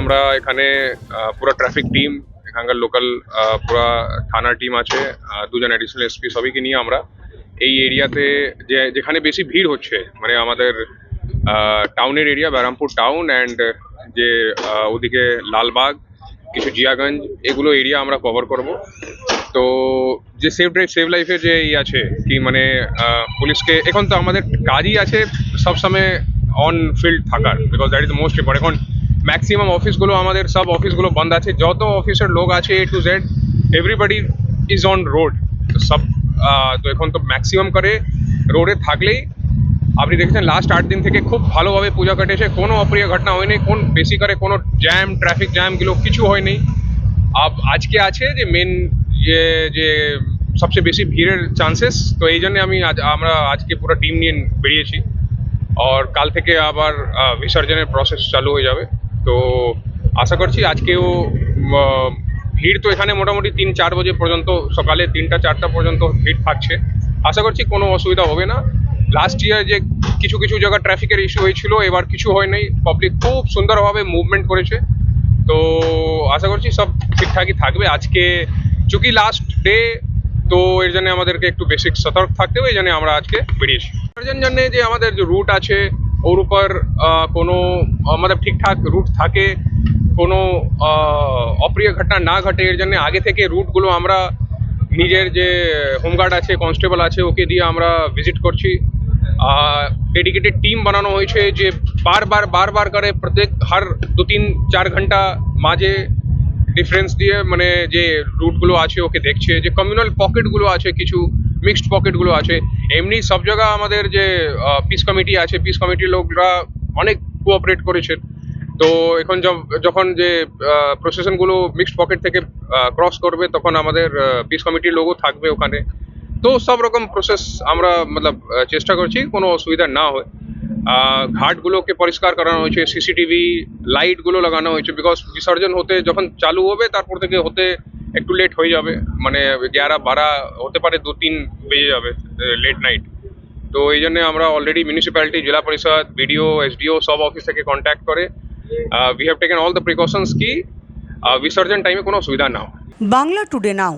আমরা এখানে পুরো ট্রাফিক টিম এখানকার লোকাল পুরো থানার টিম আছে দুজন অ্যাডিশনাল এসপি সবাইকে নিয়ে আমরা এই এরিয়াতে যে, যেখানে বেশি ভিড় হচ্ছে মানে আমাদের টাউনের এরিয়া ব্যারামপুর টাউন অ্যান্ড যে ওদিকে লালবাগ, কিছু জিয়াগঞ্জ, এগুলো এরিয়া আমরা কভার করব। তো যে সেভ ড্রাইভ সেভ লাইফের যে ই আছে, কি মানে পুলিশকে, এখন তো আমাদের কাজই আছে সবসময় অন ফিল্ড থাকার because that is the most important এখন ম্যাক্সিমাম অফিসগুলো আমাদের সব অফিসগুলো বন্ধ আছে। যত অফিসের লোক আছে A to Z everybody is on road সব তো এখন তো ম্যাক্সিমাম করে রোডে থাকলেই, আপনি দেখেছেন লাস্ট আট দিন থেকে খুব ভালোভাবে পূজা কাটেছে কোনো অপ্রিয় ঘটনা হয়নি, কোন বেশি করে কোনো জ্যাম ট্রাফিক জ্যামগুলো কিছু হয়নি। আব, আজকে আছে যে মেন যে যে সবচেয়ে বেশি ভিড়ের চান্সেস তো এই জন্য আমি আজ, আমরা আজকে পুরো টিম নিয়ে বেরিয়েছি। আর কাল থেকে আবার বিসর্জনের প্রসেস চালু হয়ে যাবে। তো আশা করছি আজকেও ভিড় তো এখানে মোটামুটি তিন, চার বাজে পর্যন্ত, সকালে তিনটা, চারটা পর্যন্ত ভিড় থাকছে। আশা করছি কোনো অসুবিধা হবে না। লাস্ট ইয়ার যে কিছু কিছু জায়গা ট্রাফিকের ইস্যু হয়েছিল, এবার কিছু হয় নাই। পাবলিক খুব সুন্দরভাবে মুভমেন্ট করেছে। তো আশা করছি সব ঠিকঠাকই থাকবে। আজকে চুকি লাস্ট ডে তো এর জন্য আমাদেরকে একটু বেসিক সতর্ক থাকতে হবে, এই জন্য আমরা আজকে বেরিয়েছি। এর জন্য যে আমাদের যে রুট আছে ওর উপর কোনো আমাদের ঠিকঠাক রুট থাকে, কোনো অপ্রিয় ঘটনা না ঘটে, এর জন্য আগে থেকে রুটগুলো আমরা নিজের যে হোমগার্ড আছে কনস্টেবল আছে, ওকে দিয়ে আমরা ভিজিট করছি। ডেডিকেটেড টিম বানানো হয়েছে যে বারবার বারবার করে প্রত্যেক, হর দু তিন, চার ঘণ্টা মাঝে ডিফারেন্স দিয়ে মানে যে রুটগুলো আছে, ওকে দেখছে। যে কমিউনাল পকেটগুলো আছে কিছু মিক্সড পকেটগুলো আছে। এমনি সব জায়গা আমাদের যে পিস কমিটি আছে পিস কমিটির লোকরা অনেক কোঅপারেট করেছেন। তো এখন যখন যে প্রসেশনগুলো মিক্সড পকেট থেকে ক্রস করবে, তখন আমাদের পিস কমিটির লোকও থাকবে ওখানে। তো সব রকম প্রসেস আমরা মতলব চেষ্টা করছি, কোনো অসুবিধা না হয়। ঘাটগুলোকে পরিষ্কার করানো হয়েছে সিসিটিভি লাইটগুলো লাগানো হয়েছে বিকজ বিসর্জন হতে যখন চালু হবে, তারপর থেকে হতে একটু লেট হয়ে যাবে। মানে গ্যারা ভাড়া হতে পারে দু তিন বেজে যাবে লেট নাইট তো এই জন্য আমরা অলরেডি মিউনিসিপ্যালিটি জেলা পরিষদ বিডিও এসডিও সব অফিস থেকে কন্ট্যাক্ট করে we have taken all the precautions কি বিসর্জন টাইমে কোনো অসুবিধা না। বাংলা টুডে নাও